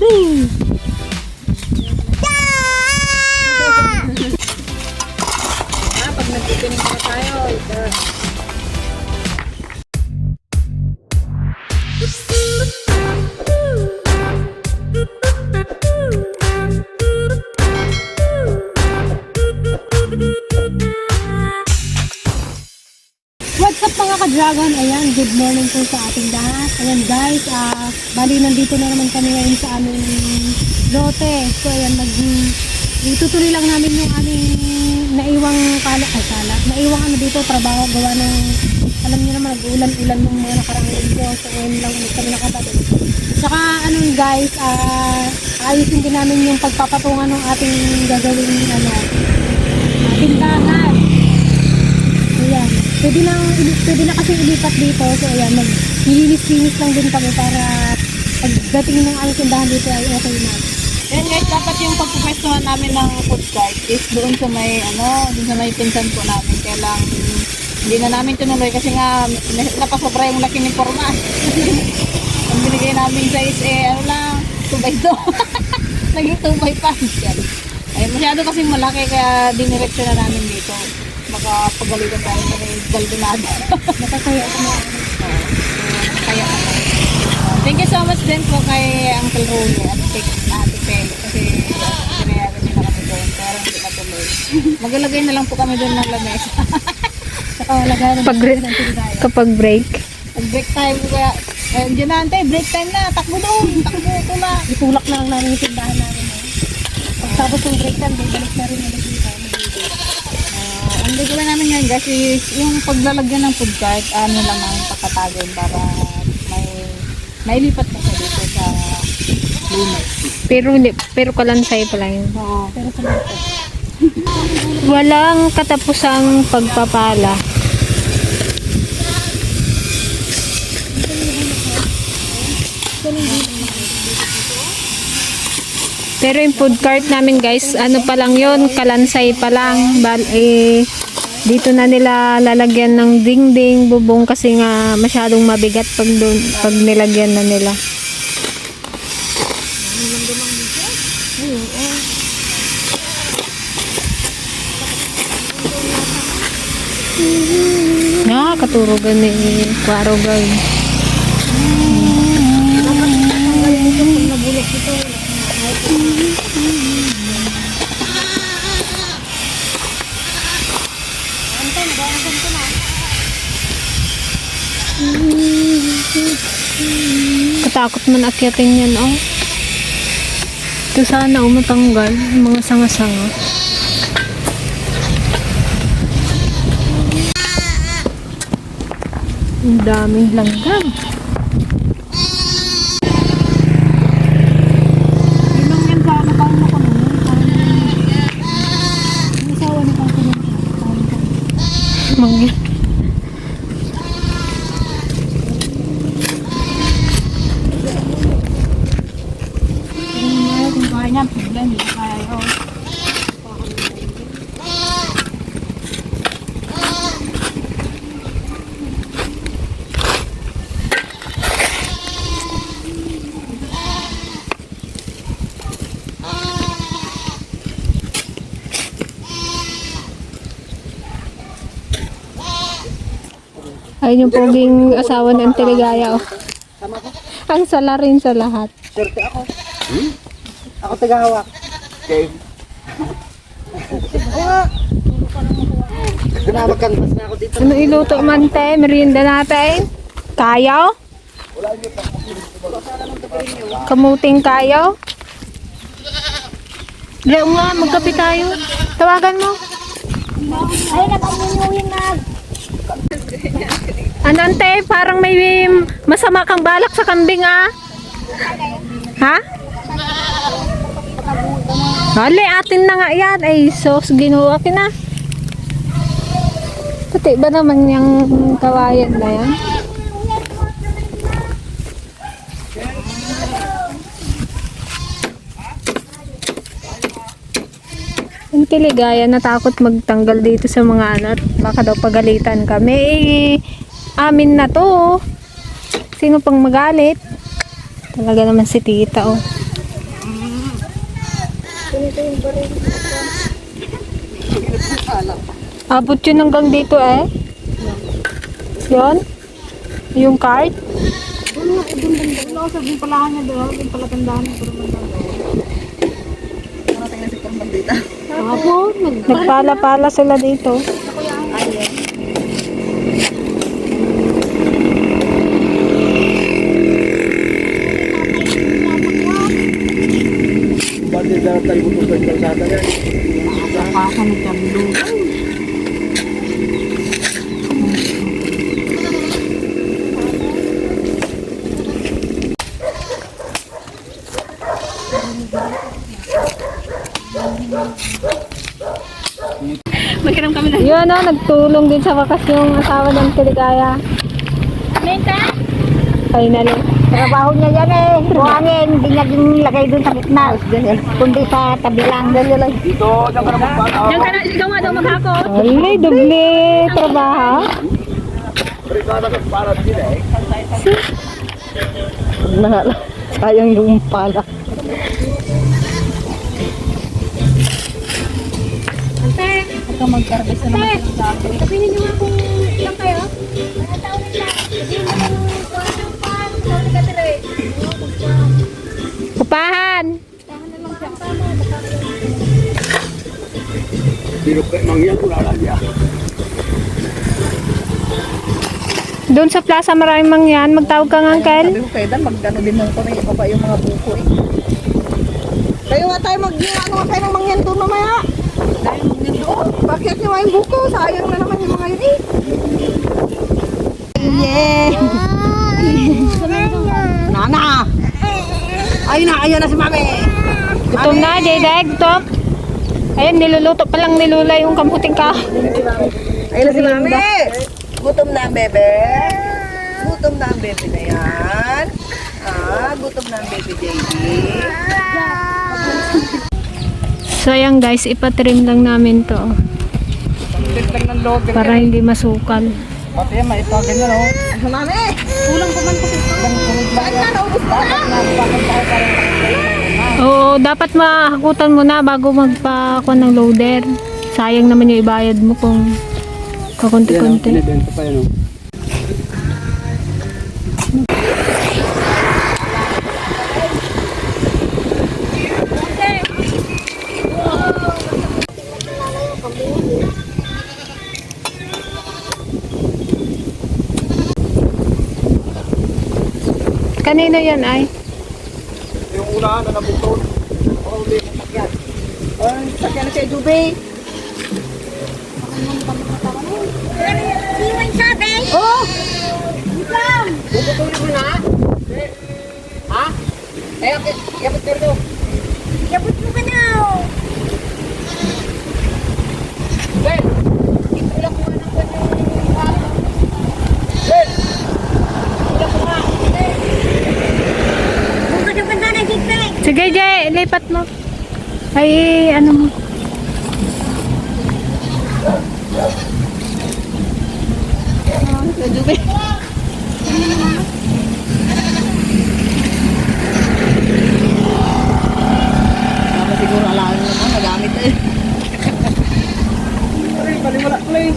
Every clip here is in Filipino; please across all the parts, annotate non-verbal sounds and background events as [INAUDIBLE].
Woo! Po sa ating lahat. Ayan guys, ah, bali nandito na naman kami ngayon sa aming lote. So ayan, mag itutuloy lang namin yung aming naiwang kala, ay kala, naiwang ano dito, trabaho, gawa ng, alam niyo naman, nag-ulan-ulan ng mga nakarang linggo. So ngayon lang ulit kami nakatabi. Saka ano guys, ah, ayusin din namin yung pagpapatungan ng ating gagawin ano, ah, tindahan. Pwede na, pwede na kasi ilipat dito. So, ayan, mag nilinis-linis lang din kami para pagdating ng aming tindahan dito ay okay na. Yan guys, dapat yung pagpupwestuhan namin ng food cart is doon sa may, ano, doon sa may pinsan po namin. Kaya lang, hindi na namin tinuloy kasi nga, na- napasobra yung laki ng forma. [LAUGHS] Ang binigay namin size, eh, ano lang, 2 by 2. [LAUGHS] Naging 2 by 5 yan. Ay, masyado kasi malaki kaya diniretso na namin dito. Baka pagalitan tayo na yung Galdonado. [LAUGHS] Nakakaya ako na. Kaya naman. Thank you so much din po kay Uncle Rolly at kay Ate Peli kasi pinayagan niyo na kami doon pero hindi natuloy. [LAUGHS] Maglalagay na lang po kami doon ng lamesa. [LAUGHS] Saka lagayan ng Pag- ng tindahan. Kapag break. Pag break time kaya eh, dyan na ante, break time na, takbo doon, takbo ko na. Itulak na lang namin yung tindahan namin. Eh. Pagtapos ng break time, balik na rin ulit ang gagawin namin ngayon guys is yung paglalagyan ng food cart, ano lang ang pakatagin para may mailipat na siya dito sa lunes. Pero hindi, pero kalansay pala yun. Oo. Pero sa mga Walang katapusang pagpapala. Pero yung food cart namin guys, ano pa lang yun, kalansay pa lang. Bal, eh, dito na nila lalagyan ng dingding, bubong kasi nga masyadong mabigat pag, dun, pag nilagyan na nila. Ah, katurugan ni Kwarogan. Katakot man akyatin yan, oh. Ito sana oh, matanggal. yung Mga sanga-sanga. Ang daming langgam. Yun lang yan sa ano, paano ko nun? Parang yung asawa ni Papa nun. Mga Kung kung kaya niya, problem, hindi kaya yun. Ayun yung poging asawa ng Teligaya, oh. Ang sala rin sa lahat. Swerte ako. Hmm? Ako tagahawak. Okay. Oo nga. Na ako dito. Ano iluto man te? Merienda natin? Kayaw? Kamuting kayaw? Diyan nga, magkape tayo. Tawagan mo. Ay, nag-amunuhin na. Ano ante? Parang may masama kang balak sa kambing ah. Ha? Hali, atin na nga yan. Ay, sos, ginuha ka na. Pati ba naman yung kawayan na yan? Yung tiligaya natakot magtanggal dito sa mga at baka daw pagalitan kami. Amin na to. oh. Sino pang magalit? Talaga naman si tita oh. Abot yun hanggang dito eh. Yun? Yung cart? Sa yung palahan niya doon, yung palatandahan ng Coromandel. Parating na si Coromandita. Hapon, nag Nagpala-pala sila dito. Na tayo buto sa kalsada yan? Pasa ni Carlo. Magkiram kami na. Yun o, nagtulong din sa wakas yung asawa ng Tiligaya. Finally. Trabaho niya yan eh. Buhangin, hindi niya ginlagay dun sa gitna. Kundi sa tabi lang. Dito, dyan ka na magpala. Diyan ka na, ikaw nga daw maghakot. Alay, doble trabaho. Brigada ka para din eh. Nahala. Sayang yung pala. Ikaw mag-carves na naman sa akin. Kapinin niyo nga kung Kayo mangyan lalagya? Doon sa plaza maraming mangyan. Magtawag ka nga, Uncle. Sabi ko kay Dan, mag-ano din mo ko na ibaba yung mga buko eh. Kayo nga tayo mag ano nga tayo ng mangyan doon mamaya. Tayo mangyan doon. Bakit nyo nga yung buko? Sayang na naman yung mga yun eh. Nana! Ayun na, ayun na si mami. Gutom na, Jedeg. Gutom. Ayun, niluluto pa lang nilula yung kamuting ka. Ayun na si mami. Gutom na ang bebe. Gutom na ang bebe na yan. Ah, gutom na ang bebe JD. So, ayan guys, ipatrim lang namin to. Para hindi masukal. Pati yan, may ito, ganyan o. Mami! Kulang pa man kasi. Bakit na naubos na? Oo, dapat mahakutan mo na bago magpa ng loader. Sayang naman yung ibayad mo kung kakunti-kunti. Binibenta pa yun o. Kanino yan ay? Unahan na nabukod. Ay, sakyan na kay Jubei. Iwan sabi. Oh! Bubutulin mo na. Ha? Eh, okay. Yapit ka rin Yabot mo ka na. Ben! Ito lang kung anong kanyang Ben! Buka na banda na jigpek. Sige, Jay, lipat mo. Ay, ano mo. Kay Jubei. Tama siguro alaan mo naman, nagamit eh. Paliwala ko lang.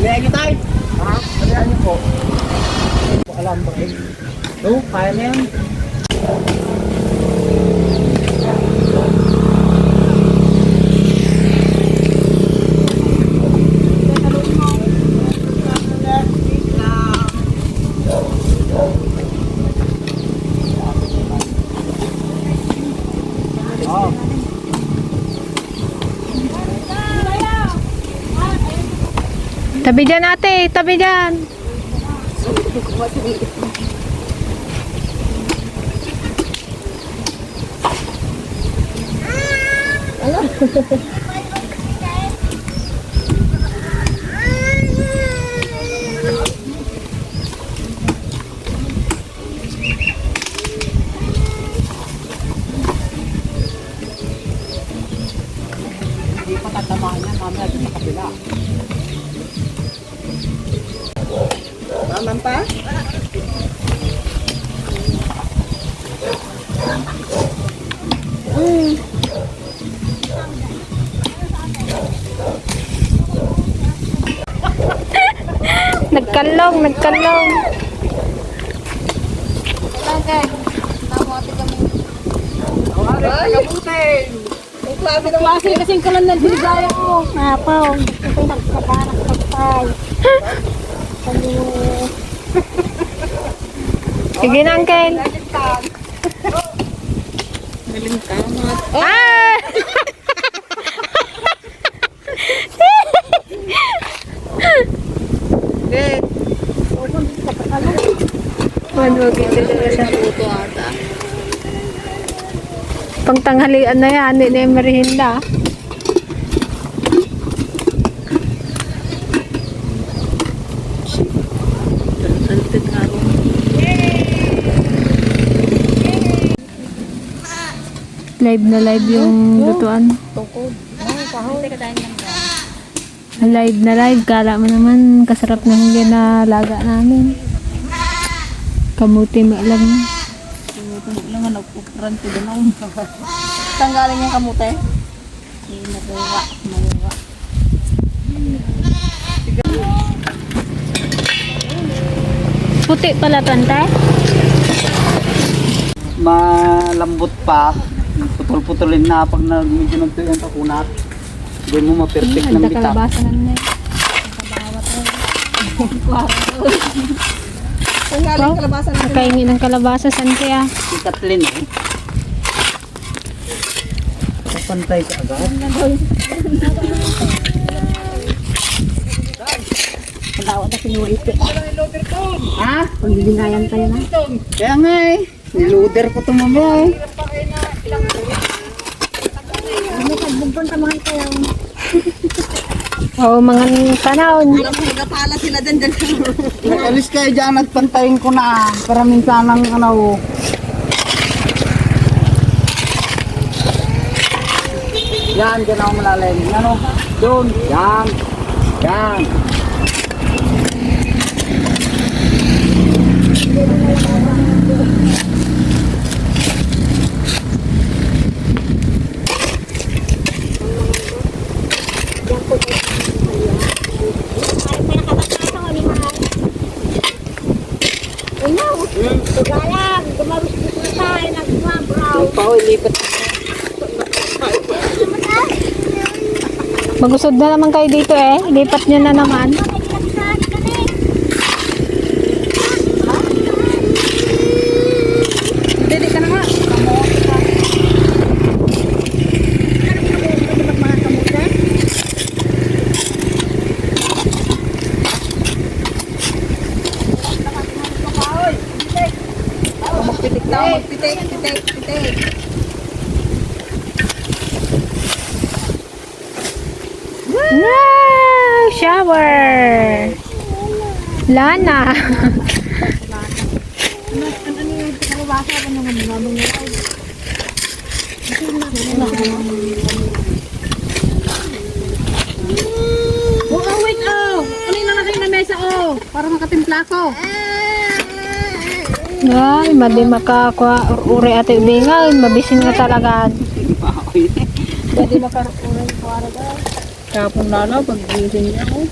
Lagi tayo. Ha? Kalihan niyo po. Hindi ko alam ba eh. No, kaya na yan. Tabi dyan, ate. Tabi dyan. Hindi pa tatamaan yan. Mamaya dito sa kabila. Maman pa? [LAUGHS] Nagkalong, nagkalong. Klase kasing kalan ng biligaya ko. Mapaw. Ito nagkabarak pagpay. [LAUGHS] Sige na, Uncle. Galing ka, mga Ah! Wag ito sa tuto ata. pangtanghalian na yan, hindi na yung. Live na live yung lutuan. Live na live. Kala mo naman, kasarap na hindi na laga namin. Kamuti maalam na. Tungkol lang nga nagpupran ko doon. Tanggalin yung kamute. Hindi nakuha. Nakuha. Puti pala tante. Malambot pa. Putol-putulin na pag nag medyo nagtuyan ka kunat. Hindi mo ma-perfect ng Ang bita. kalabasan na eh. Tanggalin kalabasan na. Nakaingi ng kalabasa, san kaya? Si Kathleen eh. Kapantay ka agad. Pagdawa na sinulit. Ha? Pagbilingayan tayo na. Kaya nga eh. Niluder ko ito mamaya eh. Ano sa mga tayo? Oo, mga panahon. Nagapala sila dyan dyan. Alis kayo dyan, nagpantayin ko na. Para minsan ang ano. Yan, dyan ako malalim. Yan o. Doon. Yan. Yan. Tugalang! Gumabis-bis na tayo. Nagmabraw. Pa o, ilipat. Magusod na naman kayo dito eh. Lipat nyo na naman. Dili ka na nga. Magpitik daw, magpitik, pitik, pitik. Wow! Shower! Lana! Oh, oh, wait, oh. Ano yung nalagay na mesa, oh. Para makatimpla ko. Ay, madi makakuha uri ate ubingay. Mabisin nga talaga. Pwede makaroon ko ara daw. Kapon na, pag gising niya ako.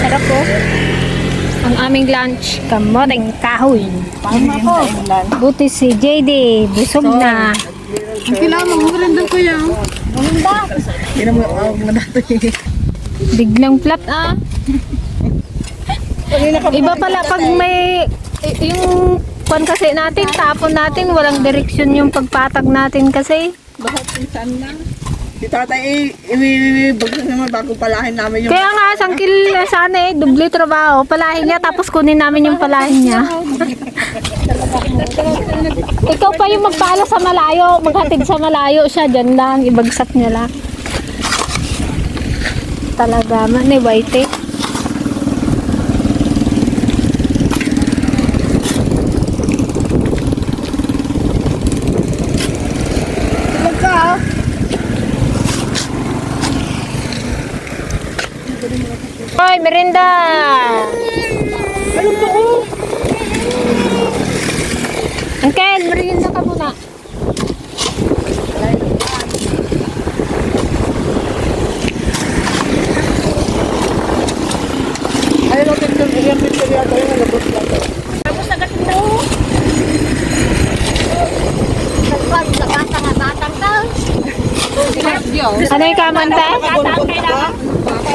Sarap po. Ang aming lunch, kamoteng kahoy. Buti si JD, busog na. Kailangan mo rin doon kuya. Hindi na mo, oh, mga dato Biglang flat ah. Iba pala pag may yung kwan kasi natin, tapon natin, walang direksyon yung pagpatag natin kasi. Bakit pinsan na? Si tatay, i-bagsak naman bago palahin namin yung... Kaya nga, sangkil sana eh, dubli trabaho. Palahin niya, tapos kunin namin yung palahin niya. [LAUGHS] Ikaw pa yung magpala sa malayo, maghatid sa malayo siya, dyan lang, ibagsak niya lang. talaga man ni White. Hoy, merinda! Ano po? Uncle, merinda ka muna. Ayun ang picture, ayun ang picture yata yung nalabot lang. Tapos agad mo. Nagpag, nagkasa nga batang ka. Ano yung kamanta? Batang ka na.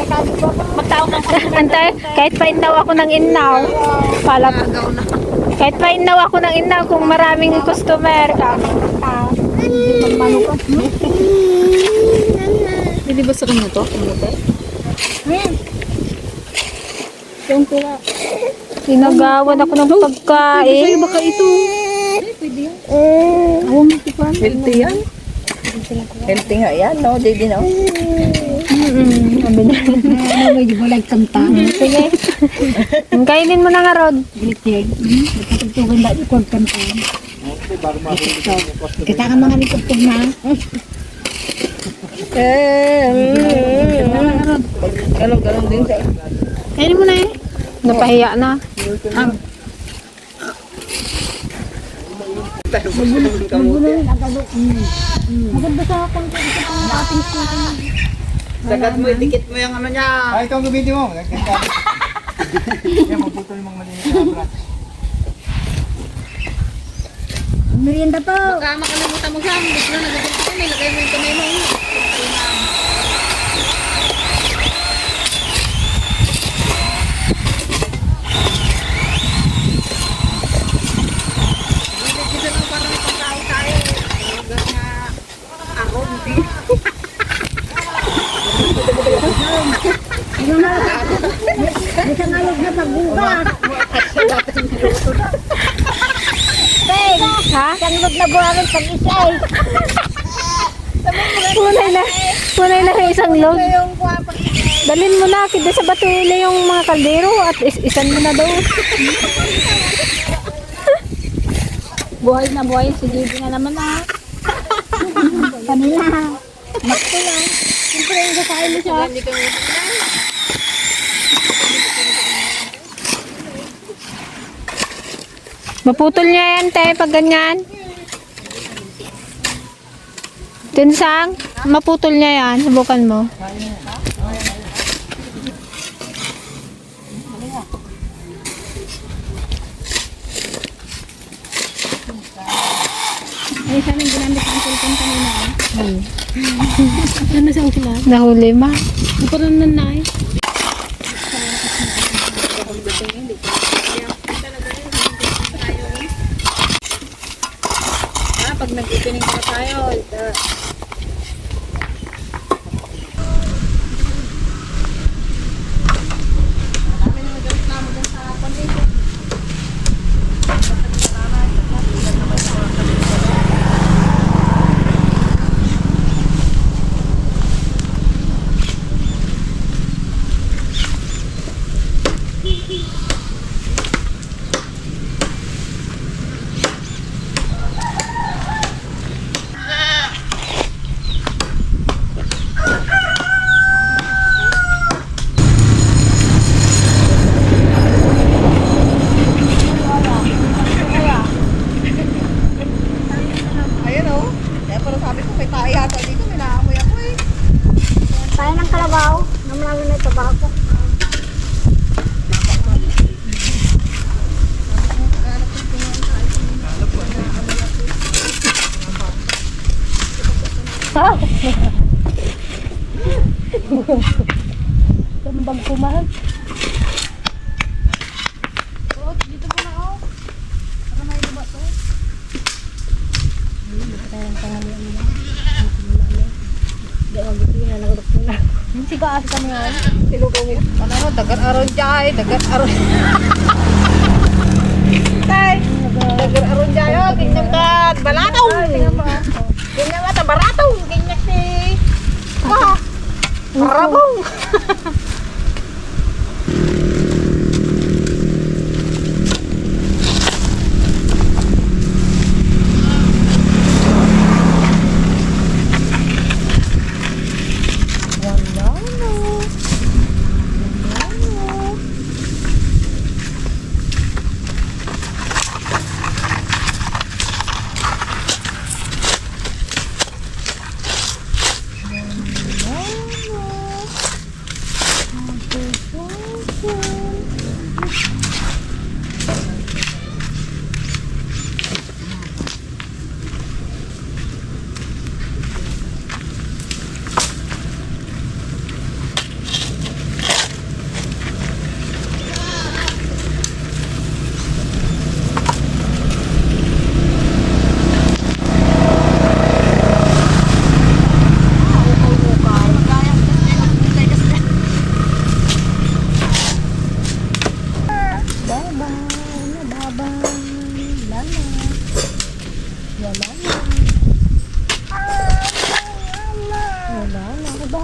Magtawag ng Antay, kahit pa inaw ako ng inaw, pala kahit pa inaw ako ng inaw kung maraming customer ka. Hindi ba sa kanya to? Kumuta? Sinagawan ako ng pagkain. baka ito. Healthy yan. Healthy nga yan, no? Baby, no? Mm-mm, sabi niya. Ano di mo like kanta. Sige. Kainin mo na nga, Rod. Glitig. Nakatugtugan ba yung kong kanta. Kita ka mga nitugtog na. Ganun din sa Kainin mo na eh. Napahiya na. Maganda sa pang ating school. Sagat mo, itikit mo yung ano niya. Ay, ito ang gabiti mo. [LAUGHS] Yan, magputol yung mga malinis na brat. Merienda po. Baka makalimutan mo siya. Bigla nagagawin ko. Nilagay mo yung kamay mo. Bisa ngayog na pagbugas. Ha? Kanlog na buwangan pag-isay. Punay na. Punay na yung isang log. Dalin mo na. Kida sa batuili yung mga kaldero at is isan mo na daw. Buhay na buhay. Si Gigi na naman ah. Kanina. Nakto lang. Siyempre yung gasain mo siya. Maputol niya yan, te, pag ganyan. Tinsang, maputol niya yan. Subukan mo. Ay, sana yung ginamit ang cellphone kanina. Ano sa sila? Nahuli ma. Hindi pa rin nanay. Ah, pag nag-opening pa tayo, ito. Ayun, oh. Kaya pala sabi ko, may tayo yata dito. May naamoy ako, eh. Tayo ng kalabaw. Naman na ito bako. Tambag kumahan. Sigaas kami nga. Silugawin. Ano, ano, dagat aron jay, dagat aron. [LAUGHS] Tay, dagat aron jay, oh, tingnan ka, balataw. Tingnan mo. Tingnan mo, tabarataw,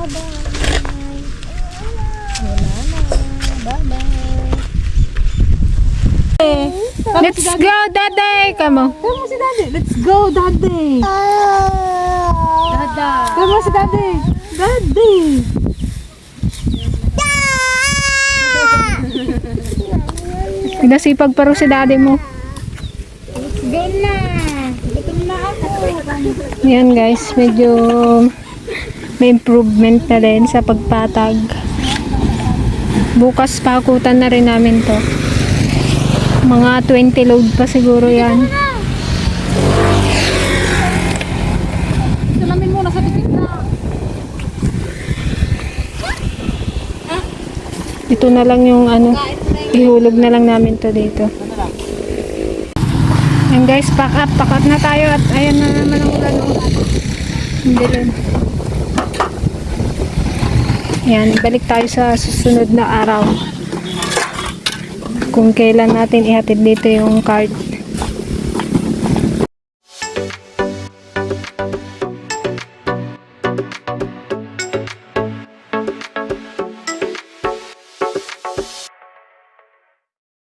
tingnan si. Ah, Rabong! Let's go, Daddy! Kamo. Tama si daddy. Let's go, daddy. Dada. Tama si daddy. Daddy. Pinasipag [LAUGHS] pa rin si Daddy mo. Go na. Gutom na ako. Yan guys, medyo may improvement na rin sa pagpatag. Bukas pakutan na rin namin to. Mga 20 load pa siguro yan. Salamin muna sa na. Ito na lang yung ano, ihulog na lang namin to dito. Yan guys, pack up, pack up na tayo at ayan na naman ang ulan. oh. Hindi rin. Yan, balik tayo sa susunod na araw. Kung kailan natin ihatid dito yung card.